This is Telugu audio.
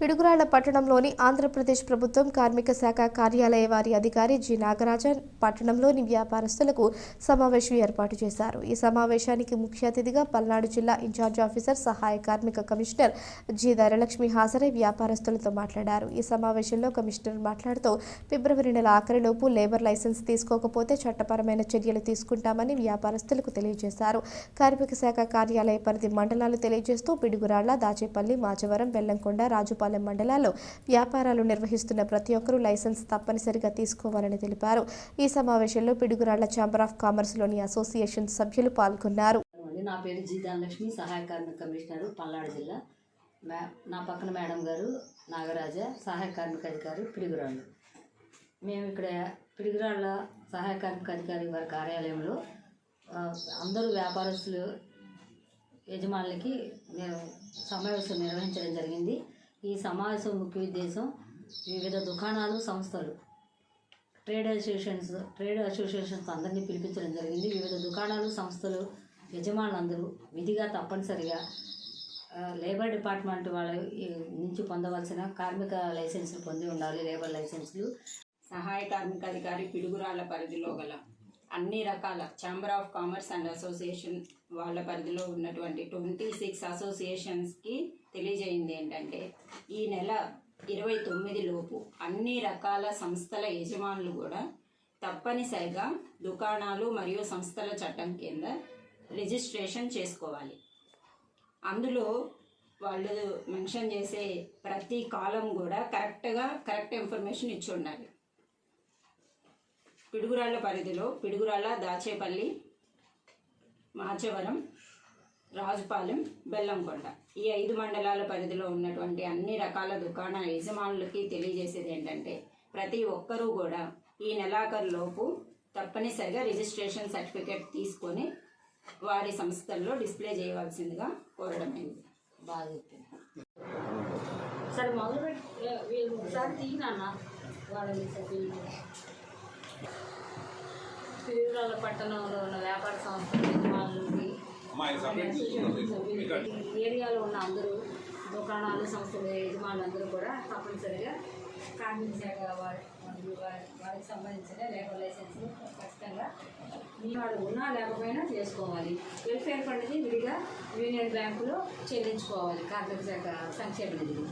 పిడుగురాళ్ళ పట్టణంలోని ఆంధ్రప్రదేశ్ ప్రభుత్వం కార్మిక శాఖ కార్యాలయ వారి అధికారి జి నాగరాజన్ పట్టణంలోని వ్యాపారస్తులకు సమావేశం ఏర్పాటు చేశారు. ఈ సమావేశానికి ముఖ్య అతిథిగా పల్నాడు జిల్లా ఇన్ఛార్జ్ ఆఫీసర్ సహాయ కార్మిక కమిషనర్ జి ధరలక్ష్మి హాజరై వ్యాపారస్తులతో మాట్లాడారు. ఈ సమావేశంలో కమిషనర్ మాట్లాడుతూ ఫిబ్రవరి నెల ఆఖరిలోపు లేబర్ లైసెన్స్ తీసుకోకపోతే చట్టపరమైన చర్యలు తీసుకుంటామని వ్యాపారస్తులకు తెలియజేశారు. కార్మిక శాఖ కార్యాలయ పరిధి మండలాలు తెలియజేస్తూ పిడుగురాళ్ళ దాచేపల్లి మాచవరం బెల్లంకొండ రాజుపాలెం మండలాల్లో వ్యాపారాలు నిర్వహిస్తున్న ప్రతి ఒక్కరూ లైసెన్స్ తప్పనిసరిగా తీసుకోవాలని తెలిపారు. ఈ సమావేశంలో పిడుగురాళ్ళ ఛాంబర్ ఆఫ్ కామర్స్లోని అసోసియేషన్ సభ్యులు పాల్గొన్నారు. నా పేరు జీతాలక్ష్మి సహాయ కార్మిక కమిషనర్ పల్నాడు జిల్లా. మే నా పక్కన మేడం గారు నాగరాజ సహాయ కార్మిక అధికారి పిడుగురాళ్ళు. మేము ఇక్కడ పిడుగురాళ్ళ సహాయ కార్మిక అధికారి వారి కార్యాలయంలో అందరూ వ్యాపారస్తులు యజమానులకి మేము సమావేశం నిర్వహించడం జరిగింది. ఈ సమావేశం ముఖ్య ఉద్దేశం వివిధ దుకాణాలు సంస్థలు. ట్రేడ్ అసోసియేషన్స్ ట్రేడ్ అసోసియేషన్స్ అందరినీ పిలిపించడం జరిగింది. వివిధ దుకాణాలు సంస్థలు యజమానులందరూ విధిగా తప్పనిసరిగా లేబర్ డిపార్ట్మెంట్ వాళ్ళ నుంచి పొందవలసిన కార్మిక లైసెన్సులు పొంది ఉండాలి. లేబర్ లైసెన్సులు. సహాయ కార్మిక అధికారి పిడుగురాళ్ళ పరిధిలో గల అన్ని రకాల chamber of commerce and association వాళ్ళ పరిధిలో ఉన్నటువంటి ట్వంటీ సిక్స్ అసోసియేషన్స్కి తెలియజేయింది ఏంటంటే ఈ నెల ఇరవై తొమ్మిది లోపు అన్ని రకాల సంస్థల యజమానులు కూడా తప్పనిసరిగా దుకాణాలు మరియు సంస్థల చట్టం కింద రిజిస్ట్రేషన్ చేసుకోవాలి. అందులో వాళ్ళు మెన్షన్ చేసే ప్రతి కాలం కూడా కరెక్ట్గా కరెక్ట్ ఇన్ఫర్మేషన్ ఇచ్చి ఉండాలి. పిడుగురాళ్ళ పరిధిలో పిడుగురాళ్ళ దాచేపల్లి మాచవరం రాజుపాలెం బెల్లంకొండ. ఈ ఐదు మండలాల పరిధిలో ఉన్నటువంటి అన్ని రకాల దుకాణ యజమానులకి తెలియజేసేది ఏంటంటే ప్రతి ఒక్కరూ కూడా ఈ నెలాఖరులోపు తప్పనిసరిగా రిజిస్ట్రేషన్ సర్టిఫికేట్ తీసుకొని వారి సంస్థల్లో డిస్ప్లే చేయవలసిందిగా కోరడమైంది బాగా చెప్పింది సరే మొదలు పెట్టి ఒకసారి వాళ్ళని పట్టణంలో ఉన్న వ్యాపార సంస్థల ఏరియాలో ఉన్న అందరూ దుకాణాలు సంస్థల యజమానులు అందరూ కూడా తప్పనిసరిగా కార్మిక శాఖ వారి వారికి సంబంధించిన లేబర్ లైసెన్స్లు ఖచ్చితంగా మీ వాడు ఉన్నా లేకపోయినా చేసుకోవాలి. వెల్ఫేర్ ఫండ్ని విడిగా యూనియన్ బ్యాంకులో చెల్లించుకోవాలి కార్మిక శాఖ సంక్షేమ నిధి